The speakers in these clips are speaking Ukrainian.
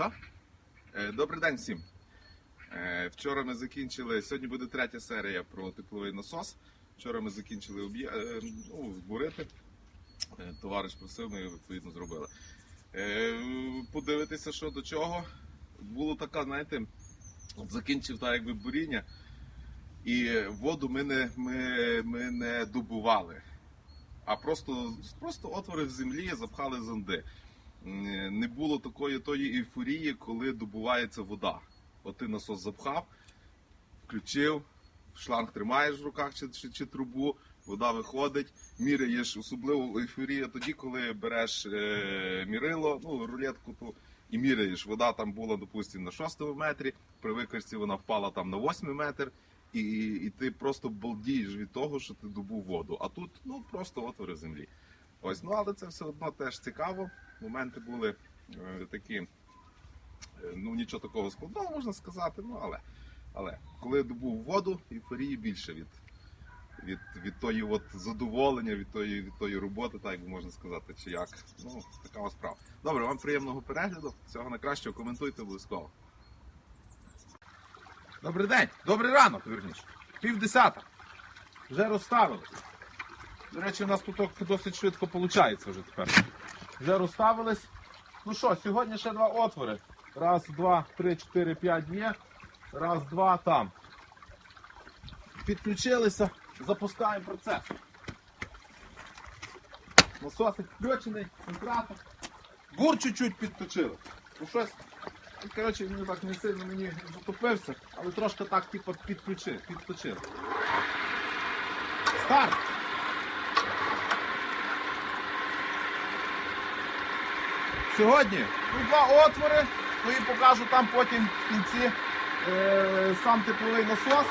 Так? Е, Добрий день всім. Е, Вчора ми закінчили. Сьогодні буде третя серія про тепловий насос. Вчора ми закінчили об'є... е, ну, бурити. Товариш просив, ми відповідно зробили. Подивитися, що до чого. Було така, знаєте, закінчив так якби буріння. І воду ми не, ми, ми не добували, а просто, просто отвори в землі запхали зонди. Не було такої тої ейфорії, коли добувається вода. От ти насос запхав, включив, шланг тримаєш в руках чи, чи, чи трубу, вода виходить, міряєш особливо ейфорія тоді, коли береш е, мірило, ну, рулетку ту, і міряєш. Вода там була, допустимо, на 6 метрі, при викачці вона впала там на 8 метр. І, і ти просто балдієш від того, що ти добув воду. А тут ну просто отвори землі. Ось, ну але це все одно теж цікаво. Моменти були е, такі, е, ну нічого такого складного можна сказати, ну але, але коли добув воду, ейфорії більше від, від, від тої от задоволення, від тої, від тої роботи, так як можна сказати, чи як. Ну, така ось справа. Добре, вам приємного перегляду. Всього найкращого, коментуйте обов'язково. Добрий день, добрий ранок, вірніше. Пів десята. Вже розставились. До речі, у нас тут досить швидко виходить вже тепер. Вже розставились. Ну що, сьогодні ще два отвори. Раз, два, три, чотири, п'ять є. Раз, два, там. Підключилися, запускаємо процес. Насосик включений, центратор. Бур чуть-чуть підточили. Ну щось, ну, коротше, він так не сильно мені затопився, але трошки так типу, підключив, підточив. Старт! Сьогодні ну, два отвори, ну і покажу там потім в кінці е, сам тепловий насос.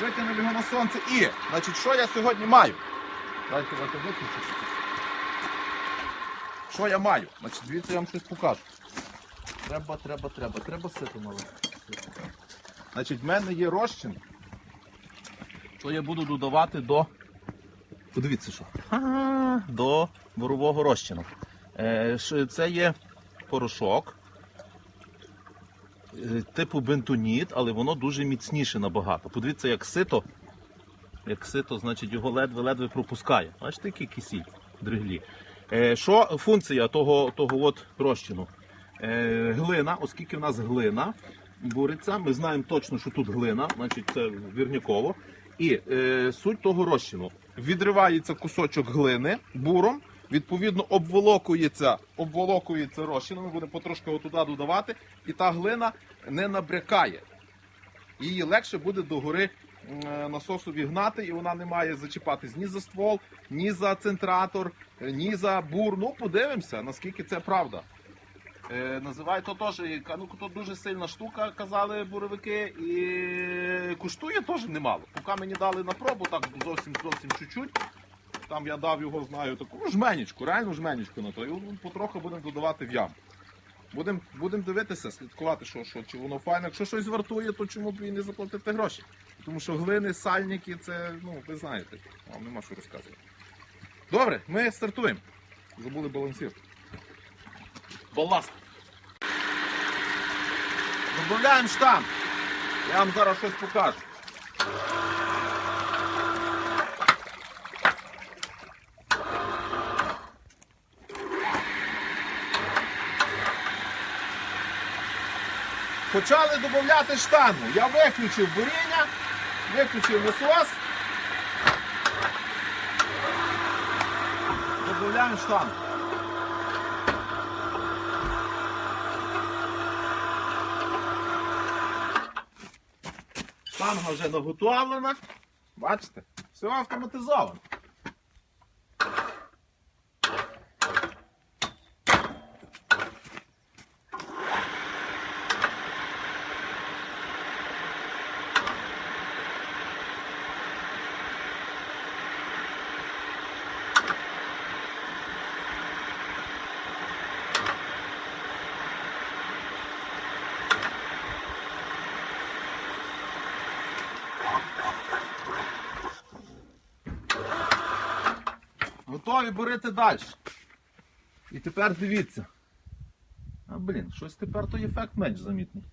Витягнув його на сонце. І, значить, що я сьогодні маю? Дайте виключити. Що я маю? Значить, дивіться, я вам щось покажу. Треба, треба, треба, треба сито нове. Значить, в мене є розчин, що я буду додавати до. Подивіться що. До борового розчину. Е, Це є порошок е, типу бентоніт, але воно дуже міцніше набагато. Подивіться, як сито, як сито, значить його ледве-ледве пропускає. Бачите, який кисіль дриглі. Е, Що функція того, того от розчину? Глина, оскільки в нас глина буриться, ми знаємо точно, що тут глина, значить це вірняково. І суть того розчину. Відривається кусочок глини буром, відповідно обволокується, обволокується розчином, ми будемо потрошки отуда додавати, і та глина не набрякає. Її легше буде догори м, насосу вігнати, і вона не має зачіпатись ні за ствол, ні за центратор, е, ні за бур. Ну, подивимося, наскільки це правда. Е, називають то теж, ну, то дуже сильна штука, казали буровики, і коштує теж немало. Поки мені дали на пробу, так зовсім зовсім чуть-чуть. Там я дав його, знаю, таку ну, жменечку, реальну жменечку на то. І потроху будемо додавати в яму. Будемо будем дивитися, слідкувати, що, що, чи воно файне. Якщо щось вартує, то чому б і не заплатити гроші? Тому що глини, сальники, це, ну, ви знаєте, вам нема що розказувати. Добре, ми стартуємо. Забули балансір. Баласт. Додаємо штамп. Я вам зараз щось покажу. Почали додати штангу. Я виключив буріння, виключив насос. Додаємо штангу. Штанга вже наготовлена. Бачите? Все автоматизовано. Готові бурити далі. І тепер дивіться. А блін, щось тепер той ефект менш замітний.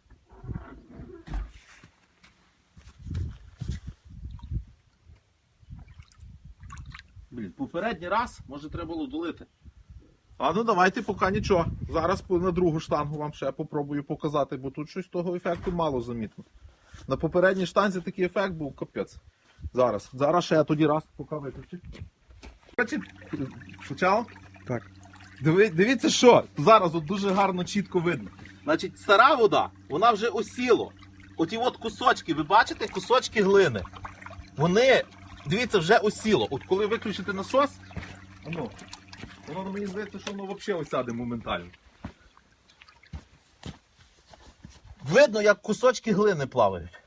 Блін, попередній раз, може треба було долити. А ну давайте поки нічого. Зараз на другу штангу вам ще попробую показати, бо тут щось того ефекту мало замітно. На попередній штанзі такий ефект був капець. Зараз. Зараз ще я тоді раз поки виключу. Бачите, Почав? Так. Диви, дивіться, що зараз от дуже гарно чітко видно. Значить, стара вода, вона вже осіло. Оті от кусочки, ви бачите, кусочки глини. Вони, дивіться, вже осіло. От коли виключити насос, ну, воно мені здається, що воно взагалі осяде моментально. Видно, як кусочки глини плавають.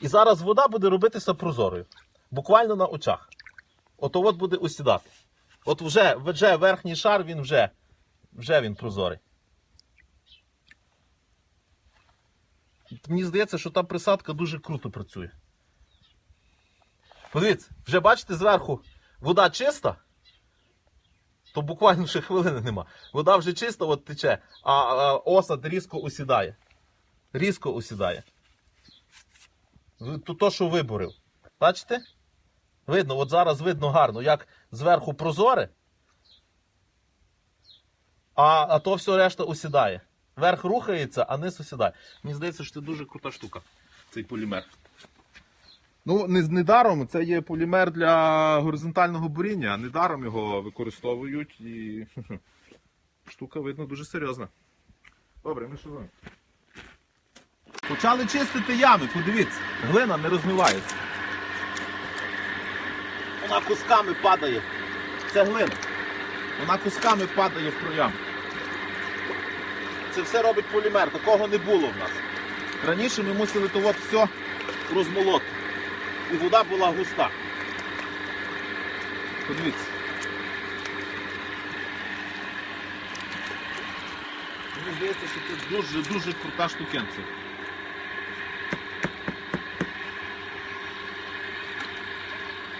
І зараз вода буде робитися прозорою. Буквально на очах. Ото от буде осідати. От вже, вже верхній шар, він вже, вже він прозорий. Мені здається, що та присадка дуже круто працює. Подивіться, вже бачите зверху вода чиста, то буквально ще хвилини нема. Вода вже чиста, от тече, а, а осад різко осідає. Різко осідає. То, то, що виборив. Бачите? Видно, от зараз видно гарно, як зверху прозоре, а, а то все решта осідає. Верх рухається, а низ осідає. Мені здається, що це дуже крута штука, цей полімер. Ну, не, не даром, це є полімер для горизонтального буріння, недаром його використовують і штука, видно, дуже серйозна. Добре, ми що? Почали чистити ями, подивіться, глина не розмивається. Вона кусками падає. Це глина. Вона кусками падає в проям. Це все робить полімер, такого не було в нас. Раніше ми мусили то от все розмолоти. І вода була густа. Подивіться. Мені здається, що це дуже-дуже крута штукенця.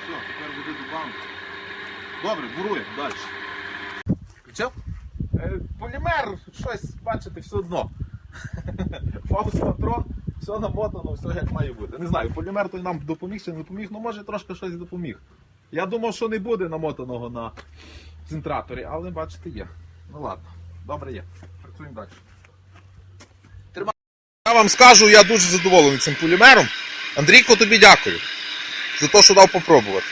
Все, тепер води добавимо. Добре, буруємо далі. Включив? Е, полімер, щось, бачите, все одно. Фаус патрон, все намотано, все як має бути. Не знаю, полімер той нам допоміг чи не допоміг, ну може трошки щось допоміг. Я думав, що не буде намотаного на центраторі, але бачите, є. Ну ладно, добре є. Працюємо далі. Я вам скажу, я дуже задоволений цим полімером. Андрійко, тобі дякую за те, що дав попробувати.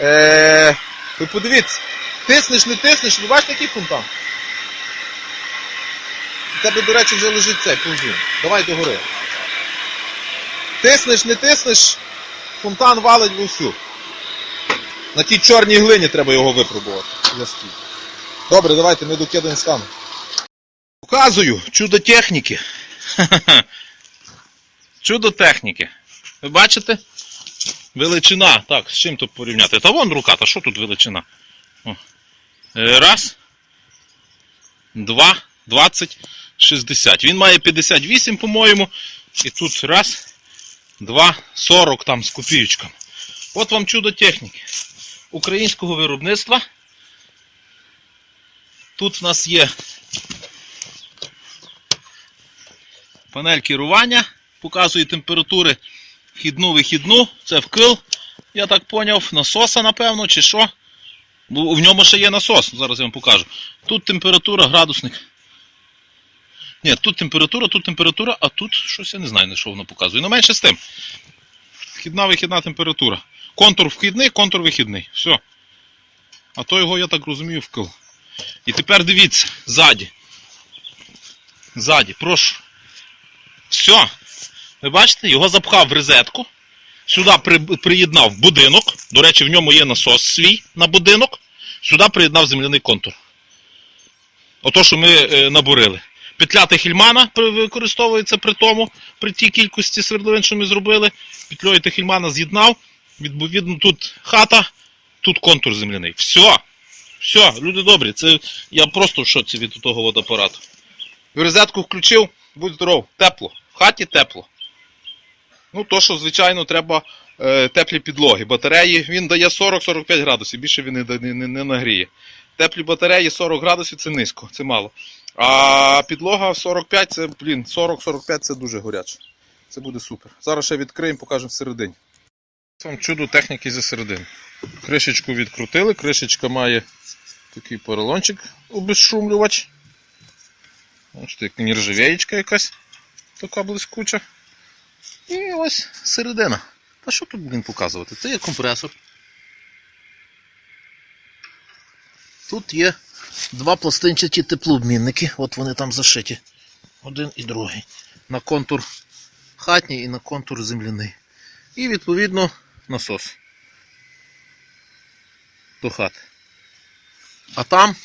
Е, ви подивіться, тиснеш, не тиснеш, ви бачите, який фонтан? У тебе, до речі, вже лежить цей повзун. Давай догори. Тиснеш, не тиснеш, фонтан валить вовсю. На тій чорній глині треба його випробувати. Добре, давайте ми докидаємо стан. Показую чудо техніки. Чудо техніки. Ви бачите? Величина. Так, з чим тут порівняти? Та вон рука, та що тут величина? Е, Раз. Два. 20. 60. Він має 58, по-моєму. І тут раз. Два. 40 там з копійочками. От вам чудо техніки. Українського виробництва. Тут в нас є панель керування, показує температури вхідну вихідну, це вкил, я так поняв, насоса, напевно, чи що. Бо в ньому ще є насос, зараз я вам покажу. Тут температура, градусник. Ні, тут температура, тут температура, а тут щось я не знаю, на що воно показує. Ну менше з тим. Вхідна вихідна температура. Контур вхідний, контур вихідний. Все. А то його, я так розумію, вкил. І тепер дивіться, ззаді. Ззаді, прошу. Все. Ви бачите, його запхав в розетку. Сюди при, приєднав будинок. До речі, в ньому є насос свій на будинок. Сюди приєднав земляний контур. Ото, що ми е, набурили. Петля Техільмана використовується при тому, при тій кількості свердловин, що ми зробили. Петлею Техільмана з'єднав. Відповідно, тут хата, тут контур земляний. Все. Все, люди добрі. Це я просто в шоці від того водоапарату. Розетку включив, будь здоров, тепло. В хаті тепло. Ну, то, що, звичайно, треба е, теплі підлоги. Батареї він дає 40-45 градусів, більше він не, не, не, не нагріє. Теплі батареї 40 градусів це низько, це мало. А підлога 45, це, блін, 40-45 це дуже горяче. Це буде супер. Зараз ще відкриємо, покажемо всередині. Це вам чудо техніки зі. Кришечку відкрутили, кришечка має такий поролончик обезшумлювач. Бачите, як нержавеєчка якась така блискуча. І ось середина. Та що тут, блін, показувати? Це є компресор. Тут є два пластинчаті теплообмінники. От вони там зашиті. Один і другий. На контур хатній і на контур земляний. І відповідно насос. До хати. А там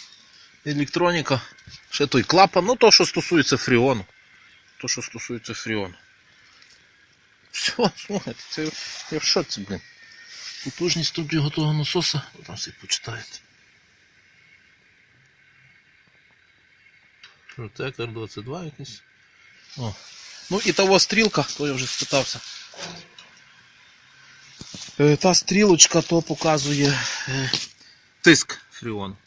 електроніка, ще той клапан, ну то, що стосується фріону. То, що стосується фріону. Все, слухайте, це я в шоці, блін. Потужність тут його того насоса, там всі почитаєте. Протектор 22 якийсь. О. Ну і того стрілка, то я вже спитався. Е, Та стрілочка то показує е, тиск фріону.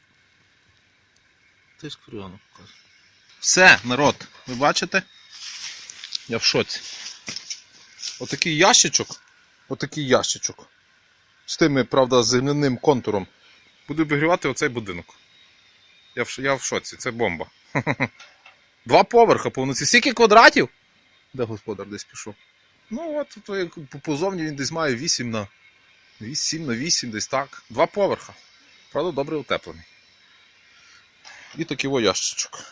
Тиск фріону показує. Все, народ, ви бачите? Я в шоці. Отакий ящичок. Отакий ящичок. З тими, правда, земляним контуром. Буде обігрівати оцей будинок. Я в, я в шоці, це бомба. Два поверха повноці. Скільки квадратів? Де господар десь пішов? Ну от, то позовні він десь має 8 на 8 на 8, десь так. Два поверха. Правда, добре утеплений. І такий во ящичок.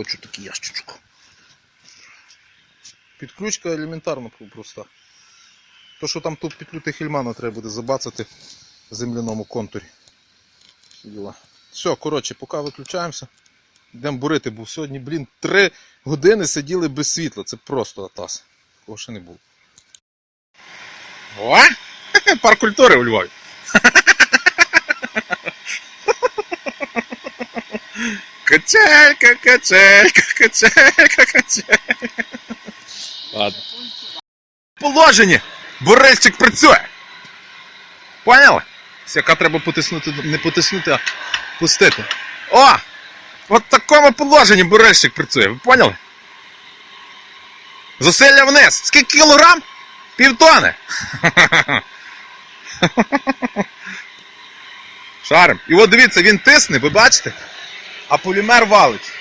Хочу такий ящичок. Підключка елементарно проста. То, що там тут петлю Хельмана треба буде забацати в земляному контурі. Діла. Все, коротше, поки виключаємося. Йдемо бурити, бо сьогодні, блін, три години сиділи без світла. Це просто атас. Такого ще не було. О! Парк культури у Львові. Качелька, качелька, качелька, качелька. Ладно. Положені! Бурильщик працює! Поняли? Яка треба потиснути, не потиснути, а пустити. О! От в такому положенні бурильщик працює, ви поняли? Зусилля вниз. Скільки кілограм? Півтони. Шарим. І от дивіться, він тисне, ви бачите? А полімер валить.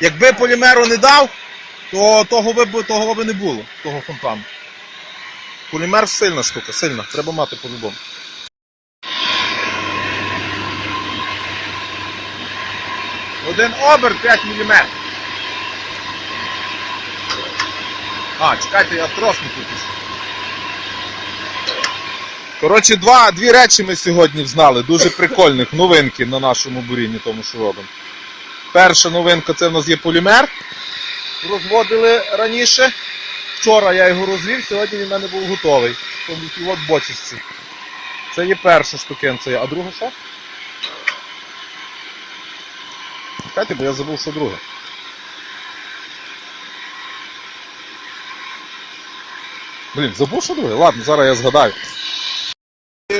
Якби полімеру не дав, то того би, того би не було, того фонтану. Полімер сильна штука, сильна. Треба мати по-любому. Один оберт 5 мм. А, чекайте, я трос не потисну. Коротше, два, дві речі ми сьогодні взнали, дуже прикольних новинки на нашому бурінні, тому що робимо. Перша новинка це в нас є полімер. Розводили раніше. Вчора я його розвів, сьогодні він в мене був готовий. Тому от бочечці. Це є перша штукенція. А друга що? Чекайте, бо я забув, що друге. Блін, забув, що друге? Ладно, зараз я згадаю.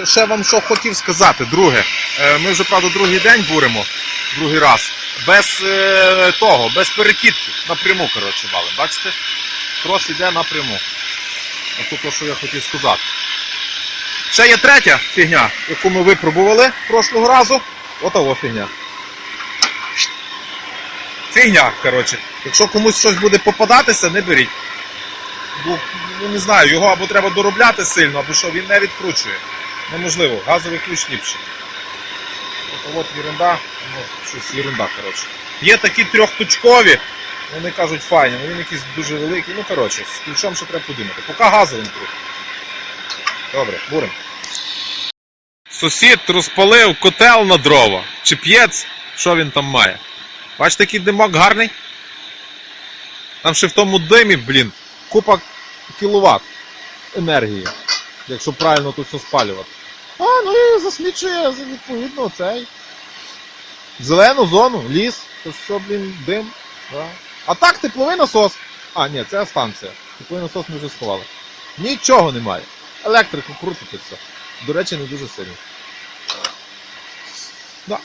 Ще вам що хотів сказати, друге. Е, Ми вже, правда, другий день буримо, другий раз. Без е, того, без перекидки. Напряму, коротше, валим. Бачите? Трос іде напряму. Ото те, що я хотів сказати. Ще є третя фігня, яку ми випробували прошлого разу. Отова фігня. Фігня, коротше. Якщо комусь щось буде попадатися, не беріть. Ну не знаю, його або треба доробляти сильно, або що, він не відкручує. Неможливо, газовий ключ ліпший. От, от ерунда, ну, щось ерунда, коротше. Є такі трьохточкові, вони кажуть файні, але він якийсь дуже великий. Ну, коротше, з ключом ще треба подумати. Поки газовим трохи. Добре, бурим. Сусід розпалив котел на дрова. Чи п'єць, що він там має? Бачите, який димок гарний? Там ще в тому димі, блін, купа кіловат енергії, якщо правильно тут все спалювати. Ну і засмічує відповідно цей. Зелену зону, ліс, то що, блін, дим. Да. А так тепловий насос. А, ні, це станція. Тепловий насос ми вже сховали. Нічого немає. Електрику крутити все. До речі, не дуже сильно. Да,